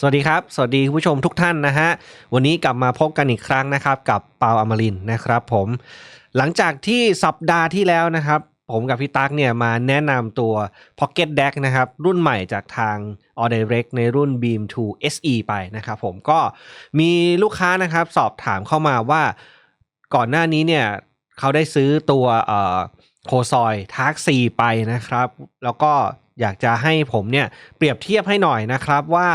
สวัสดีครับ สวัสดีผู้ชมทุกท่านนะฮะ วันนี้กลับมาพบกันอีกครั้งนะครับ กับเปาอมรินนะครับผม หลังจากที่สัปดาห์ที่แล้วนะครับ ผมกับพี่ตั๊กเนี่ยมาแนะนำตัว Pocket Deck นะครับ รุ่นใหม่จากทาง All Direct ในรุ่น Beam 2 SE ไปนะครับผมก็มีลูกค้านะครับ สอบถามเข้ามาว่าก่อนหน้านี้เนี่ยเขาได้ซื้อตัวโคซอยทาร์กซีไปนะครับ แล้วก็ อยากจะให้ผมเนี่ยเปรียบเทียบให้หน่อยนะครับว่า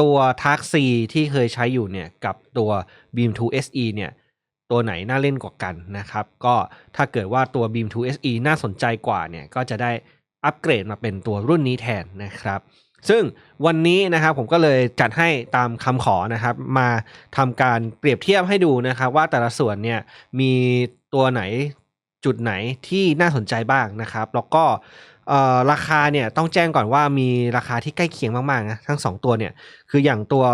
ตัวทาร์กซีที่เคยใช้อยู่เนี่ยกับตัว Beam 2 SE เนี่ยตัวไหนน่าเล่นกว่ากันนะครับ ก็ถ้าเกิดว่าตัว Beam 2 SE น่าสนใจกว่าเนี่ยก็จะได้อัปเกรดมาเป็นตัวรุ่นนี้แทนนะครับ ซึ่งวันนี้นะครับผมก็เลยจัดให้ตามคำขอนะครับ มาทำการเปรียบเทียบให้ดูนะครับ ว่าแต่ละส่วนเนี่ยมีตัวไหนจุดไหนที่น่าสนใจบ้างนะครับ แล้วก็ ราคาเนี่ยต้องแจ้งก่อนว่ามีราคาที่ใกล้เคียงมากๆนะทั้ง 2 ตัวเนี่ยคืออย่างตัว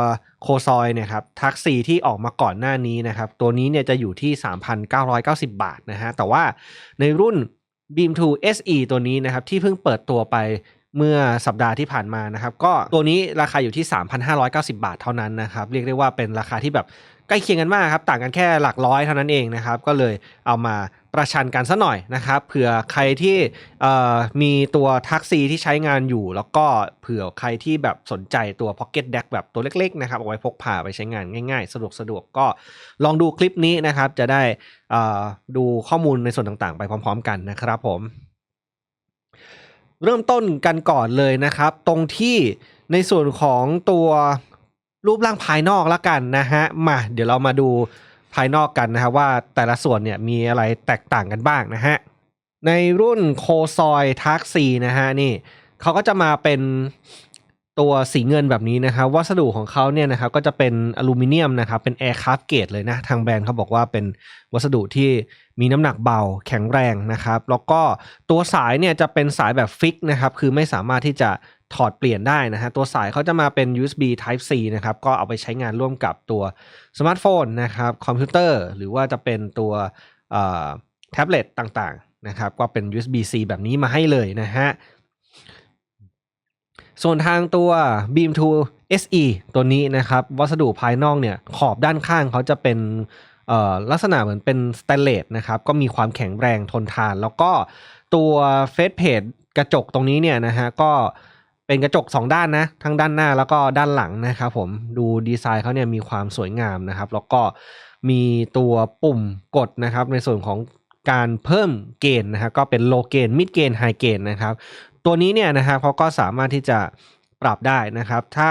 โคซอยเนี่ยครับทักซีที่ออกมาก่อนหน้านี้นะครับตัวนี้เนี่ยจะอยู่ที่ 3,990 บาทนะฮะแต่ว่าในรุ่น Beam 2 SE ตัวนี้นะครับที่เพิ่งเปิดตัวไปเมื่อสัปดาห์ที่ผ่านมานะครับก็ตัวนี้ราคาอยู่ที่ 3,590 บาทเท่านั้นนะครับเรียกได้ว่าเป็นราคาที่แบบใกล้เคียงกันมากครับต่างกันแค่หลักร้อยเท่านั้นเองนะครับก็เลยเอามา ประชันกันซะหน่อยนะครับเผื่อใครที่มีตัวทักซีที่ใช้งานอยู่ แล้วก็เผื่อใครที่แบบสนใจตัว Pocket Deck แบบตัวเล็กๆนะครับเอาไว้พกพาไปใช้งานง่ายๆ สะดวกสะดวกก็ลองดูคลิปนี้นะครับจะได้ดูข้อมูลในส่วนต่างๆ ไปพร้อม ๆ กันนะครับผม เริ่มต้นกันก่อนเลยนะครับ ตรงที่ในส่วนของตัวรูปร่างภายนอกแล้วกันนะฮะมาเดี๋ยวเรามาดู ภายนอกกันนะครับว่าแต่ละส่วนเนี่ยมีอะไรแตกต่างกันบ้างนะฮะ ในรุ่นโคซอยทักซีนะฮะนี่เขาก็จะมาเป็นตัวสีเงินแบบนี้นะครับวัสดุของเขาเนี่ยนะครับก็จะเป็นอลูมิเนียมนะครับเป็นแอร์คราฟเกตเลยนะ ทางแบรนด์เขาบอกว่าเป็นวัสดุที่มีน้ำหนักเบาแข็งแรงนะครับ แล้วก็ตัวสายเนี่ยจะเป็นสายแบบฟิกนะครับ คือไม่สามารถที่จะ ถอดเปลี่ยนได้นะฮะ ตัวสายเขาจะมาเป็น USB Type C นะครับ ก็เอาไปใช้งานร่วมกับตัวสมาร์ทโฟนนะครับ คอมพิวเตอร์ หรือว่าจะเป็นตัวแท็บเล็ตต่างๆนะครับ ก็เป็น USB C แบบนี้มาให้เลยนะฮะ ส่วนทางตัว Beam 2 SE ตัวนี้นะครับ วัสดุภายนอกเนี่ย ขอบด้านข้างเขาจะเป็นลักษณะเหมือนเป็นสแตนเลสนะครับ ก็มีความแข็งแรงทนทาน แล้วก็ตัวเฟสเพจกระจกตรงนี้เนี่ยนะฮะ ก็ เป็นกระจก 2 ด้านนะ ทั้งด้านหน้าแล้วก็ด้านหลังนะครับผมดูดีไซน์เขาเนี่ยมีความสวยงามนะครับ แล้วก็มีตัวปุ่มกดนะครับ ในส่วนของการเพิ่มเกณฑ์นะครับก็เป็นโลเกณฑ์มิดเกณฑ์ไฮเกณฑ์นะครับ ตัวนี้เนี่ยนะครับเขาก็สามารถที่จะปรับได้นะครับ ถ้า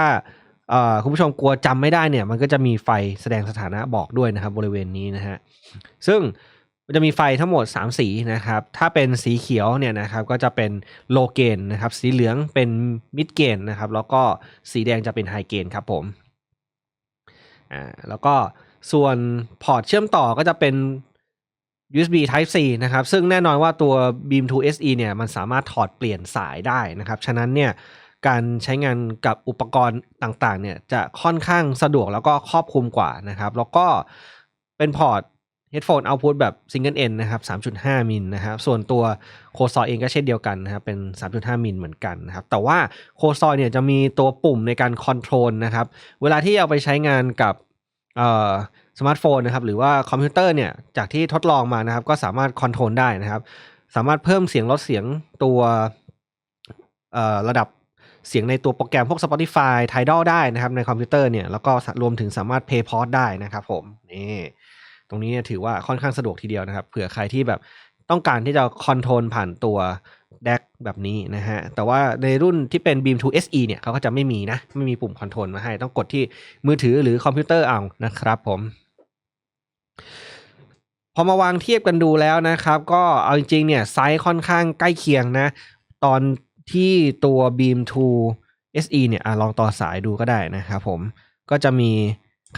คุณผู้ชมกลัวจำไม่ได้เนี่ย มันก็จะมีไฟแสดงสถานะบอกด้วยนะครับ บริเวณนี้นะฮะซึ่ง มันจะมีไฟทั้งหมด 3 สีนะครับ ถ้าเป็นสีเขียวเนี่ยนะครับก็จะเป็นโลเกนนะครับ สีเหลืองเป็นมิดเกนนะครับ แล้วก็สีแดงจะเป็นไฮเกนครับผม อ่า แล้วก็ส่วนพอร์ตเชื่อมต่อก็จะเป็น USB Type C นะครับ ซึ่งแน่นอนว่าตัว Beam 2 SE เนี่ยมันสามารถถอดเปลี่ยนสายได้นะครับ ฉะนั้นเนี่ยการใช้งานกับอุปกรณ์ต่างๆเนี่ยจะค่อนข้างสะดวกแล้วก็ครอบคลุมกว่านะครับ แล้วก็เป็นพอร์ต Headphone Output แบบ Single End นะครับ 3.5 มิลนะครับ ส่วนตัวโคซอยเองก็เช่นเดียวกันนะครับ เป็น 3.5 มิลเหมือนกันนะครับ แต่ว่าโคซอยเนี่ยจะมีตัวปุ่มในการคอนโทรลนะครับ เวลาที่เอาไปใช้งานกับสมาร์ทโฟนนะครับ หรือว่าคอมพิวเตอร์เนี่ย จากที่ทดลองมานะครับ ก็สามารถคอนโทรลได้นะครับ สามารถเพิ่มเสียงลดเสียงตัวระดับเสียงในตัวโปรแกรมพวก Spotify Tidal ได้นะครับในคอมพิวเตอร์เนี่ย แล้วก็รวมถึงสามารถ Play p o d ได้นะครับผม นี่ ตรงนี้ถือว่าค่อนข้างสะดวกทีเดียวนะครับ เผื่อใครที่แบบต้องการที่จะคอนโทรลผ่านตัว DAC แบบนี้นะฮะ แต่ว่าในรุ่นที่เป็น Beam 2 SE เนี่ยเขาก็จะไม่มีนะ ไม่มีปุ่มคอนโทรลมาให้ ต้องกดที่มือถือหรือคอมพิวเตอร์เอานะครับผม พอมาวางเทียบกันดูแล้วนะครับ ก็เอาจริงๆเนี่ยไซส์ค่อนข้างใกล้เคียงนะ ตอนที่ตัว Beam 2 SE เนี่ยอลองต่อสายดูก็ได้นะครับผม ก็จะมี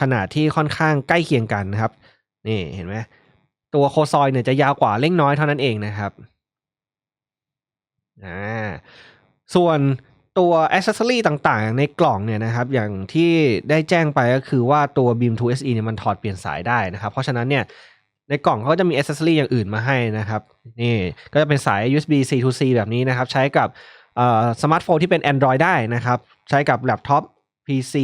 ขนาดที่ค่อนข้างใกล้เคียงกันนะครับ นี่เห็นไหมตัวโคซอยเนี่ยจะยาวกว่าเล็กน้อยเท่านั้นเองนะครับอ่าส่วนตัวอ c เซอรี่ต่างๆ ในกล่องเนี่ยนะครับ อย่างที่ได้แจ้งไปก็คือว่าตัว Beam 2 SE เนี่ยมันถอดเปลี่ยนสายได้นะครับ เพราะฉะนั้นเนี่ยในกล่องเขาจะมีอ c เซอรี่อย่างอื่นมาให้นะครับ นี่ก็จะเป็นสาย USB C to C แบบนี้นะครับ ใช้กับสมาร์ทโฟนที่เป็น Android ได้นะครับ ใช้กับแล็ปท็อป PC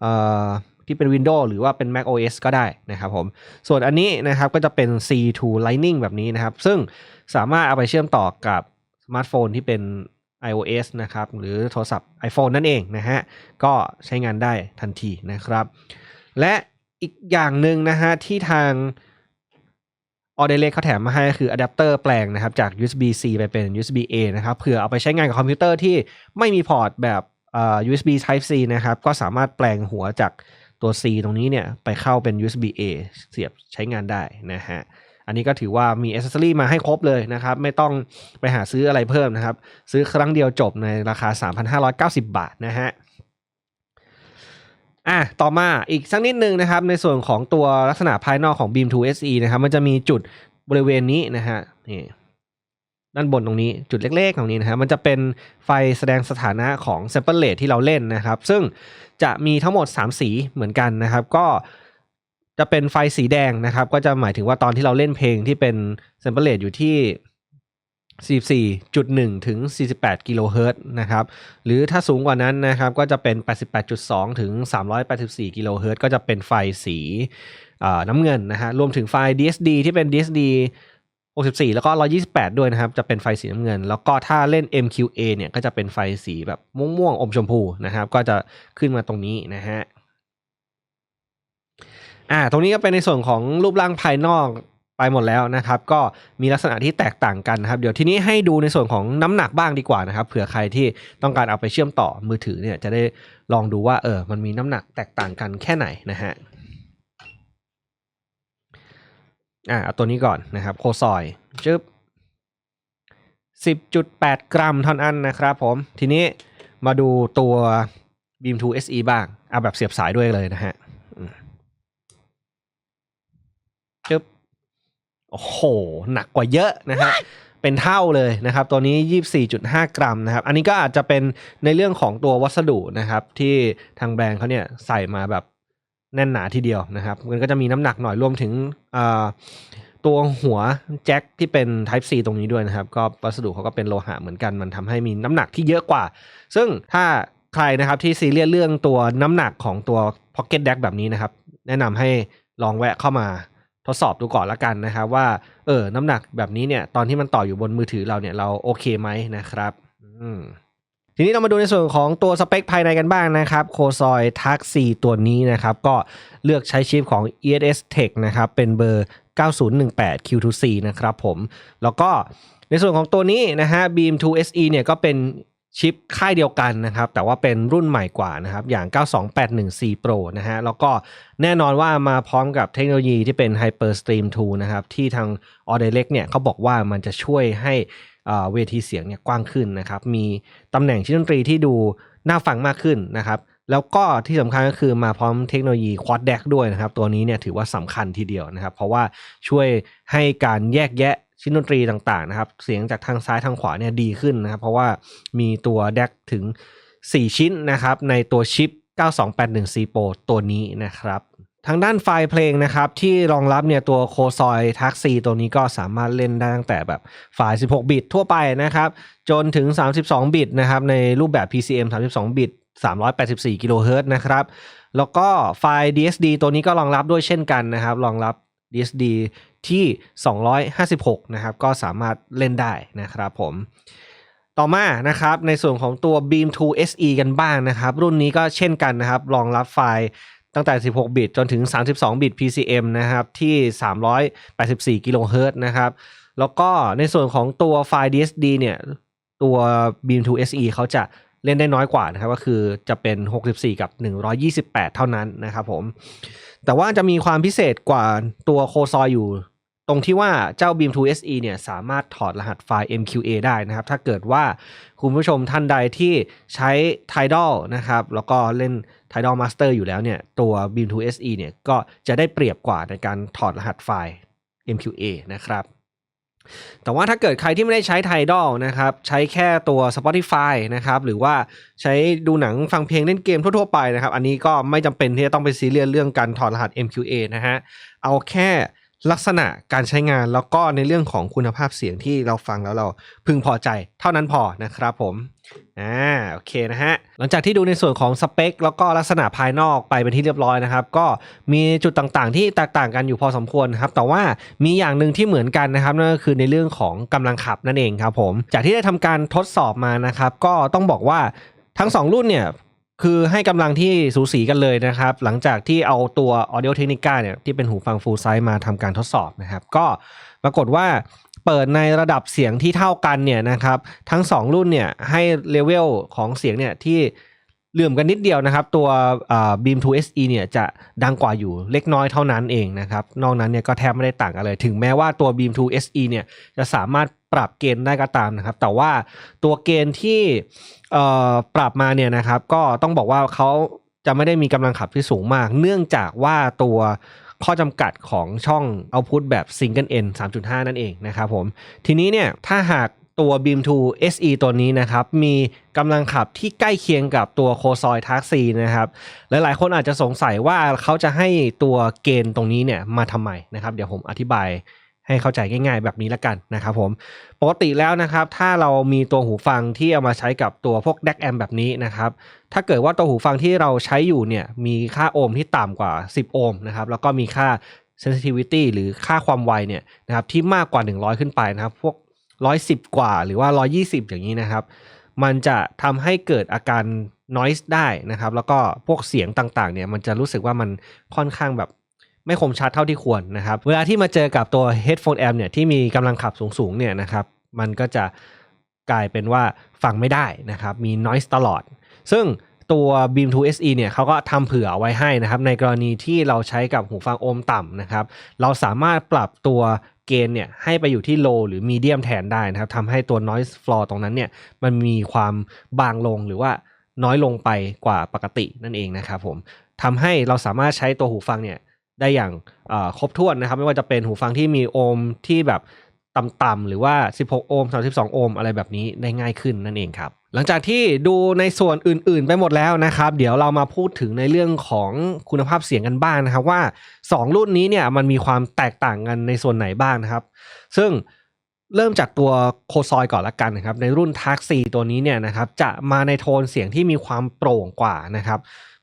เอ่อ ที่เป็น Windows หรือว่าเป็น Mac OS ก็ได้นะครับผม ส่วนอันนี้นะครับก็จะเป็น C to Lightning แบบนี้นะครับ ซึ่งสามารถเอาไปเชื่อมต่อกับสมาร์ทโฟนที่เป็น iOS นะครับหรือโทรศัพท์ iPhone นั่นเองนะฮะ ก็ใช้งานได้ทันทีนะครับ และอีกอย่างหนึ่งนะฮะที่ทางออเดเลเขาแถมมาให้ก็คืออะแดปเตอร์แปลงนะครับจาก USB-C ไปเป็น USB-A นะครับเผื่อเอาไปใช้งานกับคอมพิวเตอร์ที่ไม่มีพอร์ตแบบเอ่อ USB Type C นะครับก็สามารถแปลงหัวจาก ตัว C ตรงนี้เนี่ยไปเข้าเป็น USB-A เสียบใช้งานได้นะฮะอันนี้ก็ถือว่ามีอ c เซอรี่มาให้ครบเลยนะครับ ไม่ต้องไปหาซื้ออะไรเพิ่มนะครับ ซื้อครั้งเดียวจบในราคา 3,590 บาทนะฮะอะต่อมาอีกสักนิดนึงนะครับ ในส่วนของตัวลักษณะภายนอกของ Beam 2 SE นะครับ มันจะมีจุดบริเวณนี้นะฮะนี่ ด้านบนตรงนี้จุดเล็กๆตรงนี้นะฮะมันจะเป็นไฟแสดงสถานะของ sample rate ที่เราเล่นนะครับ ซึ่งจะมีทั้งหมด 3 สีเหมือนกันนะครับ ก็จะเป็นไฟสีแดงนะครับ ก็จะหมายถึงว่าตอนที่เราเล่นเพลงที่เป็น sample rate อยู่ที่44.1 ถึง 48 กิโลเฮิรตซ์นะครับ หรือถ้าสูงกว่านั้นนะครับ ก็จะเป็น 88.2 ถึง 384 กิโลเฮิรตซ์ก็จะเป็นไฟสีน้ำเงินนะฮะ รวมถึงไฟ DSD ที่เป็น DSD 64 แล้วก็ 128 ด้วยนะครับ จะเป็นไฟสีน้ำเงิน แล้วก็ถ้าเล่น MQA เนี่ยก็จะเป็นไฟสีแบบม่วงๆ อมชมพูนะครับ ก็จะขึ้นมาตรงนี้นะฮะ อ่า ตรงนี้ก็เป็นในส่วนของรูปร่างภายนอกไปหมดแล้วนะครับ ก็มีลักษณะที่แตกต่างกันนะครับ เดี๋ยวทีนี้ให้ดูในส่วนของน้ำหนักบ้างดีกว่านะครับ เผื่อใครที่ต้องการเอาไปเชื่อมต่อมือถือเนี่ยจะได้ลองดูว่าเออ มันมีน้ำหนักแตกต่างกันแค่ไหนนะฮะ อ่าเอาตัวนี้ก่อนนะครับโคซอยจึ๊บ10.8 กรัมเท่านั้นนะครับผม ทีนี้มาดูตัว Beam 2 SE บ้างเอาแบบเสียบสายด้วยเลยนะฮะอืมจึ๊บโอ้โห หนักกว่าเยอะนะฮะเป็นเท่าเลยนะครับ ตัวนี้ 24.5 กรัมนะครับ อันนี้ก็อาจจะเป็นในเรื่องของตัววัสดุนะครับ ที่ทางแบรนด์เขาเนี่ยใส่มาแบบ แน่นหนาทีเดียวนะครับ มันก็จะมีน้ำหนักหน่อยรวมถึงตัวหัวแจ็คที่เป็น Type C ตรงนี้ด้วยนะครับ ก็วัสดุเขาก็เป็นโลหะเหมือนกัน มันทำให้มีน้ำหนักที่เยอะกว่า ซึ่งถ้าใครนะครับที่ซีเรียสเรื่องตัวน้ำหนักของตัว Pocket Deck แบบนี้นะครับ แนะนำให้ลองแวะเข้ามาทดสอบดูก่อนละกันนะครับว่าเออน้ำหนักแบบนี้เนี่ยตอนที่มันต่ออยู่บนมือถือเราเนี่ยเราโอเคไหมนะครับ อืม ทีนี้เรามาดูในส่วนของตัวสเปคภายในกันบ้างนะครับโคซอยทัก4ตัวนี้นะครับก็เลือกใช้ชิปของ ESS Tech นะครับเป็นเบอร์ 9018 Q2C นะครับผม แล้วก็ในส่วนของตัวนี้นะฮะ Beam 2 SE เนี่ยก็เป็นชิปค่ายเดียวกันนะครับ แต่ว่าเป็นรุ่นใหม่กว่านะครับ อย่าง 92814 Pro นะฮะ แล้วก็แน่นอนว่ามาพร้อมกับเทคโนโลยีที่เป็น HyperStream 2 นะครับ ที่ทาง a u d i l e c เนี่ยเขาบอกว่ามันจะช่วยให้ เวทีเสียงเนี่ยกว้างขึ้นนะครับ มีตำแหน่งชิ้นดนตรีที่ดูน่าฟังมากขึ้นนะครับ แล้วก็ที่สำคัญก็คือมาพร้อมเทคโนโลยี Quad DAC ด้วยนะครับ ตัวนี้เนี่ยถือว่าสำคัญทีเดียวนะครับ เพราะว่าช่วยให้การแยกแยะชิ้นดนตรีต่างๆนะครับ เสียงจากทางซ้ายทางขวาเนี่ยดีขึ้นนะครับ เพราะว่ามีตัว DAC ถึง 4 ชิ้นนะครับ ในตัวชิป 92814 Pro ตัวนี้นะครับ ทางด้านไฟล์เพลงนะครับ ที่รองรับเนี่ยตัวโคซอยทักซีตัวนี้ก็สามารถเล่นได้ตั้งแต่แบบไฟล์ 16 บิตทั่วไปนะครับ จนถึง 32 บิตนะครับ ในรูปแบบ PCM 32 บิต 384 กิโลเฮิรตซ์นะครับ แล้วก็ไฟล์ DSD ตัวนี้ก็รองรับด้วยเช่นกันนะครับ รองรับ DSD ที่ 256 นะครับ ก็สามารถเล่นได้นะครับผมต่อมานะครับในส่วนของตัว Beam 2 SE กันบ้างนะครับ รุ่นนี้ก็เช่นกันนะครับ รองรับไฟล์ ตั้งแต่ 16 บิตจนถึง 32 บิต PCM นะครับที่ 384 กิโลเฮิรตซ์นะครับ แล้วก็ในส่วนของตัวไฟล์ DSD เนี่ยตัว Beam 2 SE เขาจะเล่นได้น้อยกว่านะครับก็คือจะเป็น 64 กับ 128 เท่านั้นนะครับผม แต่ว่าจะมีความพิเศษกว่าตัวโคซอยอยู่ ตรงที่ว่าเจ้า Beam 2 SE เนี่ยสามารถถอดรหัสไฟล์ MQA ได้นะครับ ถ้าเกิดว่าคุณผู้ชมท่านใดที่ใช้ Tidal นะครับ แล้วก็เล่น Tidal Master อยู่แล้วเนี่ย ตัว Beam 2 SE เนี่ยก็จะได้เปรียบกว่าในการถอดรหัสไฟล์ MQA นะครับ แต่ว่าถ้าเกิดใครที่ไม่ได้ใช้ Tidal นะครับ ใช้แค่ตัว Spotify นะครับ หรือว่าใช้ดูหนังฟังเพลงเล่นเกมทั่วๆไปนะครับ อันนี้ก็ไม่จำเป็นที่จะต้องไปซีเรียสเรื่องการถอดรหัส MQA นะฮะ เอาแค่ ลักษณะการใช้งานแล้วก็ในเรื่องของคุณภาพเสียงที่เราฟังแล้วเราพึงพอใจ เท่านั้นพอนะครับผมอ่าโอเคนะฮะหลังจากที่ดูในส่วนของสเปค แล้วก็ลักษณะภายนอกไปเป็นที่เรียบร้อยนะครับ ก็มีจุดต่างๆ ที่แตกต่างกันอยู่พอสมควรครับแต่ว่ามีอย่างหนึ่งที่เหมือนกันนะครับนั่นก็คือในเรื่องของกำลังขับนั่นเองครับผมจากที่ได้ทำการทดสอบมานะครับ ก็ต้องบอกว่าทั้งสองรุ่นเนี่ย คือให้กำลังที่สูสีกันเลยนะครับ หลังจากที่เอาตัว Audio Technica เนี่ยที่เป็นหูฟัง full size มาทำการทดสอบนะครับ ก็ปรากฏว่าเปิดในระดับเสียงที่เท่ากันเนี่ยนะครับ ทั้ง 2 รุ่นเนี่ยให้เลเวลของเสียงเนี่ยที่ เหลื่อมกันนิดเดียวนะครับ ตัว Beam 2 SE เนี่ยจะดังกว่าอยู่เล็กน้อยเท่านั้นเองนะครับ นอกนั้นเนี่ยก็แทบไม่ได้ต่างกันเลย ถึงแม้ว่าตัว Beam 2 SE เนี่ยจะสามารถปรับเกณฑ์ได้ก็ตามนะครับ แต่ว่าตัวเกณฑ์ที่ปรับมาเนี่ยนะครับ ก็ต้องบอกว่าเขาจะไม่ได้มีกำลังขับที่สูงมาก เนื่องจากว่าตัวข้อจำกัดของช่อง output แบบ single n 3.5 นั่นเองนะครับผม ทีนี้เนี่ยถ้าหาก ตัว Beam 2 SE ตัวนี้นะครับ มีกำลังขับที่ใกล้เคียงกับตัวโคซอยทักซีนะครับ หลายๆ คนอาจจะสงสัยว่าเขาจะให้ตัวเกณฑ์ตรงนี้เนี่ยมาทำไมนะครับ เดี๋ยวผมอธิบายให้เข้าใจง่ายๆ แบบนี้ละกันนะครับผมปกติแล้วนะครับ ถ้าเรามีตัวหูฟังที่เอามาใช้กับตัวพวก DAC amp แบบนี้นะครับ ถ้าเกิดว่าตัวหูฟังที่เราใช้อยู่เนี่ยมีค่าโอห์มที่ต่ำกว่า 10 โอห์มนะครับแล้วก็มีค่า sensitivity หรือค่าความไวเนี่ยนะครับที่มากกว่า 100 ขึ้นไปนะครับ พวก 110กว่าหรือว่า120อย่างนี้นะครับ มันจะทำให้เกิดอาการ noise ได้นะครับ แล้วก็พวกเสียงต่างๆเนี่ยมันจะรู้สึกว่ามันค่อนข้างแบบไม่คมชัดเท่าที่ควรนะครับ เวลาที่มาเจอกับตัว headphone amp เนี่ยที่มีกำลังขับสูงๆเนี่ยนะครับมันก็จะกลายเป็นว่าฟังไม่ได้นะครับมี noise ตลอด ซึ่งตัว Beam 2 SE เนี่ยเขาก็ทำเผื่อไว้ให้นะครับ ในกรณีที่เราใช้กับหูฟังโอห์มต่ำนะครับ เราสามารถปรับตัว เกณฑ์เนี่ยให้ไปอยู่ที่ low หรือ medium แทนได้นะครับทำให้ตัว noise floor ตรงนั้นเนี่ยมันมีความบางลงหรือว่าน้อยลงไปกว่าปกตินั่นเองนะครับผมทำให้เราสามารถใช้ตัวหูฟังเนี่ยได้อย่างครบถ้วนนะครับ ไม่ว่าจะเป็นหูฟังที่มีโอห์มที่แบบต่ำๆหรือว่า 16 โอห์ม32 โอห์มอะไรแบบนี้ได้ง่ายขึ้นนั่นเองครับ หลังจากที่ดูในส่วนอื่นๆ ไปหมดแล้วนะครับ เดี๋ยวเรามาพูดถึงในเรื่องของคุณภาพเสียงกันบ้างนะครับว่า 2 รุ่นนี้เนี่ยมันมีความแตกต่างกันในส่วนไหนบ้างนะครับ ซึ่งเริ่มจากตัวโคซอยก่อนละกันนะครับในรุ่นทักซีตัวนี้เนี่ยนะครับจะมาในโทนเสียงที่มีความโปร่งกว่านะครับ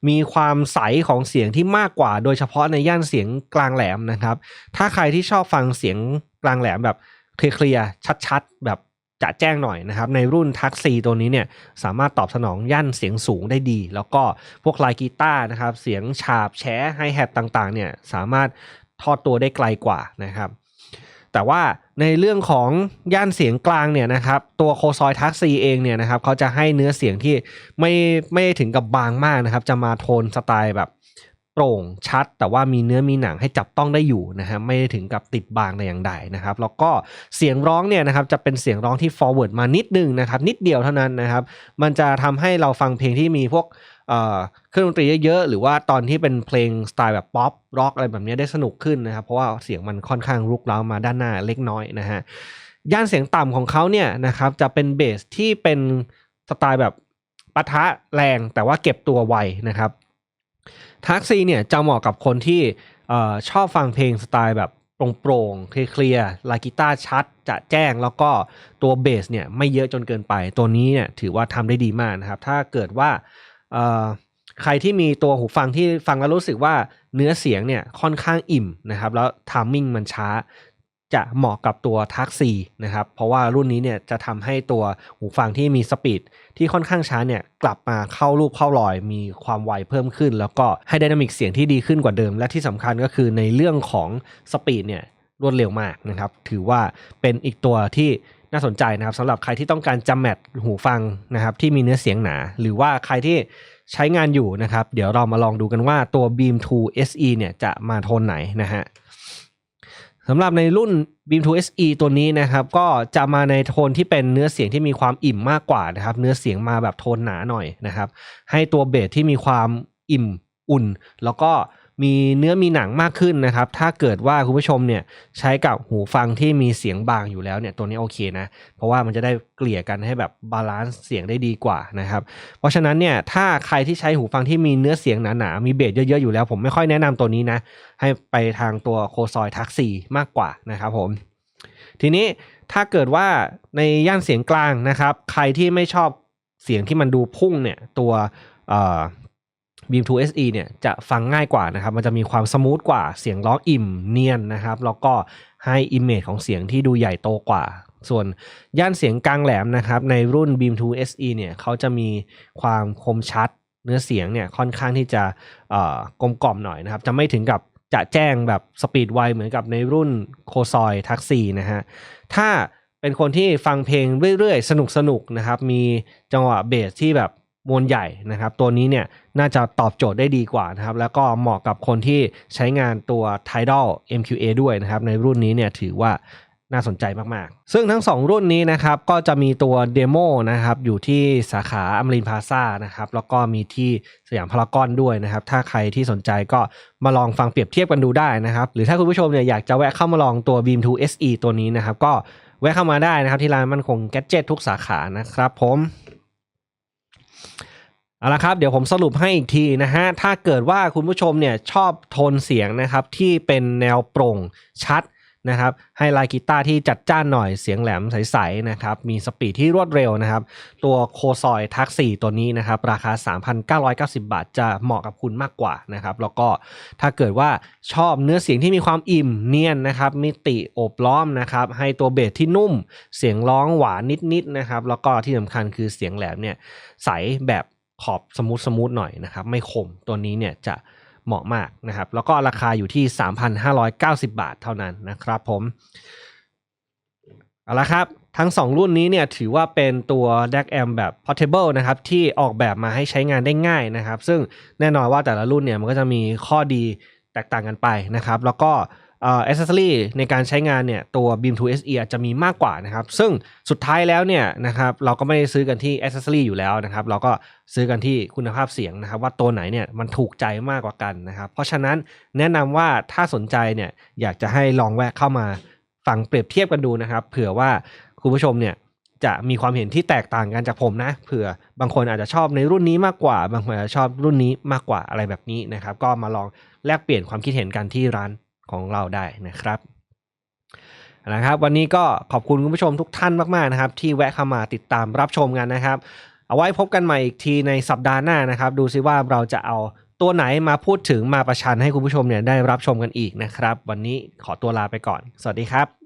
มีความใสของเสียงที่มากกว่า โดยเฉพาะในย่านเสียงกลางแหลมนะครับ ถ้าใครที่ชอบฟังเสียงกลางแหลมแบบเคลียร์ชัดๆ แบบ จะแจ้งหน่อยนะครับ ในรุ่นทักซีตัวนี้เนี่ยสามารถตอบสนองย่านเสียงสูงได้ดี แล้วก็พวกลายกีตาร์นะครับเสียงฉาบแฉไฮแฮทต่างๆเนี่ยสามารถทอดตัวได้ไกลกว่านะครับ แต่ว่าในเรื่องของย่านเสียงกลางเนี่ยนะครับตัวโคซอยทักซีเองเนี่ยนะครับเขาจะให้เนื้อเสียงที่ไม่ไม่ถึงกับบางมากนะครับ จะมาโทนสไตล์แบบ ร่งชัด แต่ว่ามีเนื้อมีหนังให้จับต้องได้อยู่นะฮะไม่ได้ถึงกับติดบางแต่อย่างใดนะครับแล้วก็เสียงร้องเนี่ยนะครับจะเป็นเสียงร้องที่ forward มานิดนึงนะครับนิดเดียวเท่านั้นนะครับมันจะทำให้เราฟังเพลงที่มีพวกเครื่องดนตรีเยอะๆ หรือว่าตอนที่เป็นเพลงสไตล์แบบป๊อปร็อกอะไรแบบนี้ได้สนุกขึ้นนะครับ เพราะว่าเสียงมันค่อนข้างรุกเร้ามาด้านหน้าเล็กน้อยนะฮะย่านเสียงต่ำของเขาเนี่ยนะครับจะเป็นเบสที่เป็นสไตล์แบบปะทะแรงแต่ว่าเก็บตัวไวนะครับ ทักซีเนี่ยจะเหมาะกับคนที่อชอบฟังเพลงสไตล์แบบโปร่งๆเคลียร์ลากีตาร์ชัด จะแจ้งแล้วก็ตัวเบสเนี่ยไม่เยอะจนเกินไป ตัวนี้เนี่ยถือว่าทำได้ดีมากนะครับ ถ้าเกิดว่าใครที่มีตัวหูฟังที่ฟังแล้วรู้สึกว่าเนื้อเสียงเนี่ยค่อนข้างอิ่มนะครับ แล้วทามมิ่งมันช้า จะเหมาะกับตัวทักซีนะครับ เพราะว่ารุ่นนี้เนี่ยจะทำให้ตัวหูฟังที่มีสปีดที่ค่อนข้างช้าเนี่ยกลับมาเข้ารูปเข้ารอย มีความไวเพิ่มขึ้น แล้วก็ให้ไดนามิกเสียงที่ดีขึ้นกว่าเดิม และที่สำคัญก็คือในเรื่องของสปีดเนี่ยรวดเร็วมากนะครับ ถือว่าเป็นอีกตัวที่น่าสนใจนะครับสำหรับใครที่ต้องการจำแมทหูฟังนะครับที่มีเนื้อเสียงหนา หรือว่าใครที่ใช้งานอยู่นะครับ เดี๋ยวเรามาลองดูกันว่าตัว Beam 2 SE เนี่ยจะมาโทนไหนนะฮะ สำหรับในรุ่น Beam 2 SE ตัวนี้นะครับ ก็จะมาในโทนที่เป็นเนื้อเสียงที่มีความอิ่มมากกว่านะครับ เนื้อเสียงมาแบบโทนหนาหน่อยนะครับ ให้ตัวเบสที่มีความอิ่มอุ่น แล้วก็ มีเนื้อมีหนังมากขึ้นนะครับ ถ้าเกิดว่าคุณผู้ชมเนี่ยใช้กับหูฟังที่มีเสียงบางอยู่แล้วเนี่ยตัวนี้โอเคนะ เพราะว่ามันจะได้เกลี่ยกันให้แบบบาลานซ์เสียงได้ดีกว่านะครับ เพราะฉะนั้นเนี่ยถ้าใครที่ใช้หูฟังที่มีเนื้อเสียงหนาๆ มีเบสเยอะๆอยู่แล้ว ผมไม่ค่อยแนะนำตัวนี้นะ ให้ไปทางตัวโคซอยทักซีมากกว่านะครับผมทีนี้ถ้าเกิดว่าในย่านเสียงกลางนะครับ ใครที่ไม่ชอบเสียงที่มันดูพุ่งเนี่ยตัวเอ่อ Beam 2 SE เนี่ยจะฟังง่ายกว่านะครับ มันจะมีความสมูทกว่าเสียงร้องอิ่มเนียนนะครับ แล้วก็ให้อิมเมจของเสียงที่ดูใหญ่โตกว่า ส่วนย่านเสียงกลางแหลมนะครับ ในรุ่น Beam 2 SE เนี่ยเขาจะมีความคมชัดเนื้อเสียงเนี่ยค่อนข้างที่จะกลมกล่อมหน่อยนะครับ จะไม่ถึงกับจะแจ้งแบบสปีดไวเหมือนกับในรุ่นโคซอยทักซีนะฮะ ถ้าเป็นคนที่ฟังเพลงเรื่อยๆ สนุกๆนะครับ มีจังหวะเบสที่แบบ มวลใหญ่นะครับ ตัวนี้เนี่ยน่าจะตอบโจทย์ได้ดีกว่านะครับ แล้วก็เหมาะกับคนที่ใช้งานตัว Tidal MQA ด้วยนะครับ ในรุ่นนี้เนี่ยถือว่าน่าสนใจมาก ๆ ซึ่งทั้ง 2 รุ่นนี้นะครับ ก็จะมีตัวเดโมนะครับ อยู่ที่สาขาอมรินพาซานะครับ แล้วก็มีที่สยามพารากอนด้วยนะครับ ถ้าใครที่สนใจก็มาลองฟังเปรียบเทียบกันดูได้นะครับ หรือถ้าคุณผู้ชมเนี่ยอยากจะแวะเข้ามาลองตัว Beam 2 SE ตัวนี้นะครับ ก็แวะเข้ามาได้นะครับที่ร้านมันคงแกจ e t ทุกสาขานะครับผม เอาละครับเดี๋ยวผมสรุปให้อีกทีนะฮะถ้าเกิดว่าคุณผู้ชมเนี่ยชอบโทนเสียงนะครับที่เป็นแนวโปร่งชัด นะครับให้ลายกีตาร์ที่จัดจ้านหน่อยเสียงแหลมใสๆนะครับมีสปีดที่รวดเร็วนะครับตัวโคซอยทัก4ตัวนี้นะครับราคา 3,990 บาทจะเหมาะกับคุณมากกว่านะครับแล้วก็ถ้าเกิดว่าชอบเนื้อเสียงที่มีความอิ่มเนียนนะครับมิติโอบล้อมนะครับให้ตัวเบสที่นุ่มเสียงร้องหวานนิดๆนะครับแล้วก็ที่สำคัญคือเสียงแหลมเนี่ยใสแบบขอบสมูทสมูทหน่อยนะครับไม่คมตัวนี้เนี่ยจะ เหมาะมากนะครับ แล้วก็ราคาอยู่ที่ 3,590 บาทเท่านั้นนะครับผม เอาละครับ ทั้ง 2 รุ่นนี้เนี่ยถือว่าเป็นตัว DAC M แบบ Portable นะครับ ที่ออกแบบมาให้ใช้งานได้ง่ายนะครับ ซึ่งแน่นอนว่าแต่ละรุ่นเนี่ยมันก็จะมีข้อดีแตกต่างกันไปนะครับ แล้วก็ เอ่อ accessory ในการใช้งานเนี่ยตัว Beam 2 SE อาจจะมีมากกว่านะครับ ซึ่งสุดท้ายแล้วเนี่ยนะครับเราก็ไม่ได้ซื้อกันที่ accessory อยู่แล้วนะครับ เราก็ซื้อกันที่คุณภาพเสียงนะครับ ว่าตัวไหนเนี่ยมันถูกใจมากกว่ากันนะครับ เพราะฉะนั้นแนะนำว่าถ้าสนใจเนี่ยอยากจะให้ลองแวะเข้ามาฟังเปรียบเทียบกันดูนะครับ เผื่อว่าคุณผู้ชมเนี่ยจะมีความเห็นที่แตกต่างกันจากผมนะ เผื่อบางคนอาจจะชอบในรุ่นนี้มากกว่า บางคนอาจจะชอบรุ่นนี้มากกว่าอะไรแบบนี้นะครับ ก็มาลองแลกเปลี่ยนความคิดเห็นกันที่ร้าน ของเราได้นะครับนะครับ วันนี้ก็ขอบคุณคุณผู้ชมทุกท่านมากๆนะครับ ที่แวะเข้ามาติดตามรับชมกันนะครับ เอาไว้พบกันใหม่อีกทีในสัปดาห์หน้านะครับ ดูซิว่าเราจะเอาตัวไหนมาพูดถึงมาประชันให้คุณผู้ชมเนี่ยได้รับชมกันอีกนะครับ วันนี้ขอตัวลาไปก่อน สวัสดีครับ